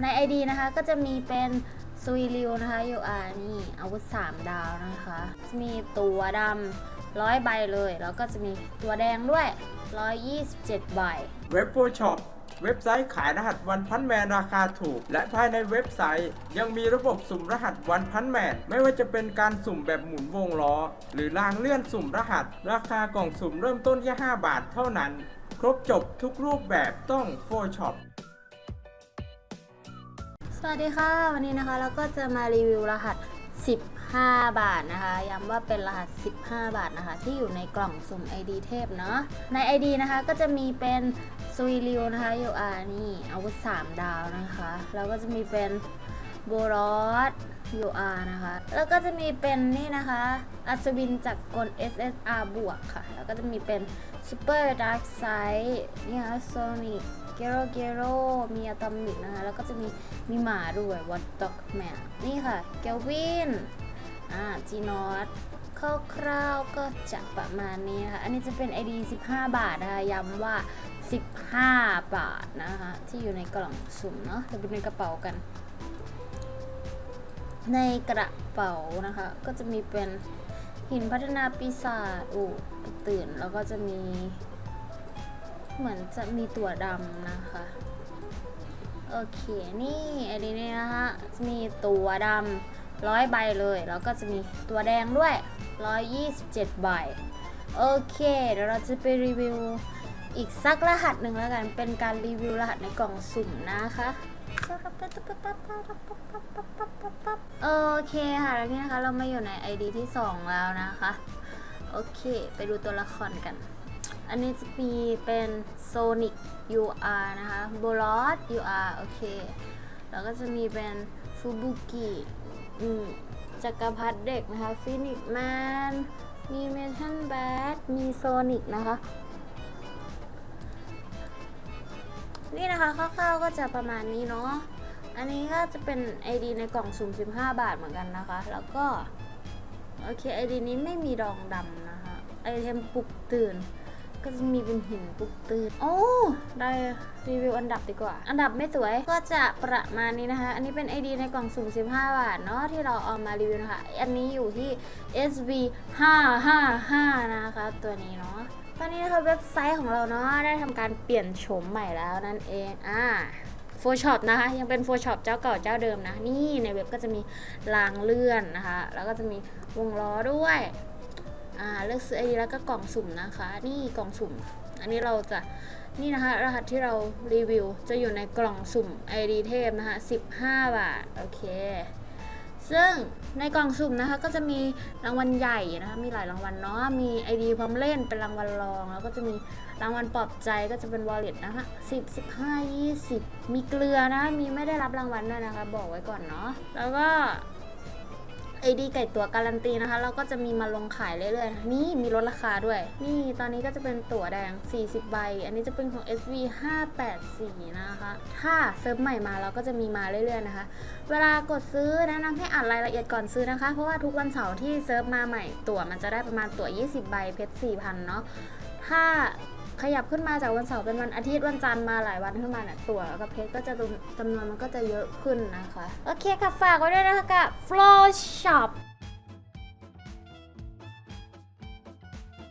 ใน ID นะคะก็จะมีเป็นซุยริวนะคะยูอานี่อาวุธ 3 ดาวนะคะ จะมีตัวดำร้อยใบเลย แล้วก็จะมีตัวแดงด้วย 127 ใบ เว็บโฟช็อปเว็บไซต์ขายรหัสวันพันแมนราคาถูก และภายในเว็บไซต์ ยังมีระบบสุ่มรหัสวันพันแมนไม่ว่าจะเป็นการสุ่มแบบหมุนวงล้อ หรือรางเลื่อนสุ่มรหัส ราคากล่องสุ่มเริ่มต้นแค่5บาทเท่านั้น ครบจบทุกรูปแบบต้องโฟช็อป สวัสดีค่ะ วันนี้นะคะเราก็จะมารีวิวรหัส 15 บาทนะคะ ย้ำว่าเป็นรหัส 15 บาทนะคะ ที่อยู่ในกล่องสุ่ม ID เทพเนาะใน ID นะคะก็จะมีเป็นซุยริวนะคะยูอานี่อาวุธ 3 ดาวนะคะ แล้วก็จะมีเป็นโบรอส ยูอานะคะ แล้วก็จะมีเป็นนี่นะคะ อัศวินจากกล SSR บวกค่ะ แล้วก็จะมีเป็นซูเปอร์ดาร์กไซนี่ค่ะโซนิกเกโรเกโรมีอะตอมิกนะคะ แล้วก็จะมีมีหมาด้วยวอตด็อกแมนนี่ค่ะ เกลวิน อ่า จีนอตคร่าวๆก็จะประมาณนี้นะคะ อันนี้จะเป็น ID 15 บาทนะคะ ย้ำว่า 15 บาทนะคะ ที่อยู่ในกล่องสุ่มเนาะเราไปในกระเป๋ากัน ในกระเป๋านะคะ ก็จะมีเป็นหินพัฒนาปีศาจอูตื่น แล้วก็จะมี เหมือนจะมีตัวดำนะคะ โอเค นี่อันนี้นี่นะคะจะมีตัวดำร้อยใบเลย แล้วก็จะมีตัวแดงด้วย 127 ใบ โอเค เดี๋ยวเราจะไปรีวิวอีกสักรหัสหนึ่งแล้วกัน เป็นการรีวิวรหัสในกล่องสุ่มนะคะ โอเคค่ะแล้วนี่นะคะ เรามาอยู่ใน ID ที่ 2 แล้วนะคะ โอเค ไปดูตัวละครกัน อันนี้จะมีเป็น Sonic UR นะคะ b o l o s UR โอเค แล้วก็จะมีเป็น Fubuki จักรพรรดิเด็กนะคะ Phoenix Man มี Metal Bat มี Sonic นะคะ นี่นะคะคร่าวๆก็จะประมาณนี้เนาะ อันนี้ก็จะเป็น ID ในกล่องสุ่ม 15 บาทเหมือนกันนะคะ แล้วก็ โอเค ID นี้ไม่มีดองดำนะคะไอเทมปลุกตื่น ก็จะมีเป็นหินปลุกตื่น โอ้ ได้รีวิวอันดับดีกว่า อันดับไม่สวยก็จะประมาณนี้นะคะ อันนี้เป็น ID ในกล่องสุ่ม 15 บาทเนาะที่เราเอามารีวิวนะคะ อันนี้อยู่ที่ SV 555นะคะ ตัวนี้เนาะ ตอนนี้นะคะเว็บไซต์ของเราเนาะได้ทำการเปลี่ยนโฉมใหม่แล้วนั่นเองอ่าโฟช็อปนะคะยังเป็นโฟช็อปเจ้าเก่าเจ้าเดิมนะ นี่ในเว็บก็จะมีรางเลื่อนนะคะ แล้วก็จะมีวงล้อด้วยอ่าเลือกซื้อไอดีแล้วก็กล่องสุ่มนะคะ นี่กล่องสุ่ม อันนี้เราจะนี่นะคะ รหัสที่เรารีวิวจะอยู่ในกล่องสุ่ม ID เทพนะคะ 15 บาท โอเค ซึ่งในกล่องสุ่มนะคะก็จะมีรางวัลใหญ่นะคะมีหลายรางวัลเนาะมี ID พร้อมเล่นเป็นรางวัลรอง แล้วก็จะมีรางวัลปลอบใจก็จะเป็น wallet นะคะ10 15 20 มีเกลือนะมีไม่ได้รับรางวัลด้วยนะคะ บอกไว้ก่อนเนาะแล้วก็ ไอดีไก่ตัวการันตีนะคะ เราก็จะมีมาลงขายเรื่อยๆนะนี่มีลดราคาด้วย นี่ตอนนี้ก็จะเป็นตั๋วแดง 40 ใบ อันนี้จะเป็นของ SV 584 นะคะ ถ้าเซิร์ฟใหม่มาเราก็จะมีมาเรื่อยๆนะคะ เวลากดซื้อแนะนำให้อ่านรายละเอียดก่อนซื้อนะคะ เพราะว่าทุกวันเสาร์ที่เซิร์ฟมาใหม่ตั๋วมันจะได้ประมาณตั๋ว 20 ใบเพชร4,000 เนาะถ้า ขยับขึ้นมาจากวันเสาร์เป็นวันอาทิตย์วันจันทร์มาหลายวันขึ้นมาเนี่ยตั๋วกับเพชรก็จะจำนวนมันก็จะเยอะขึ้นนะคะ โอเคค่ะฝากไว้ด้วยนะคะกับ Flow Shop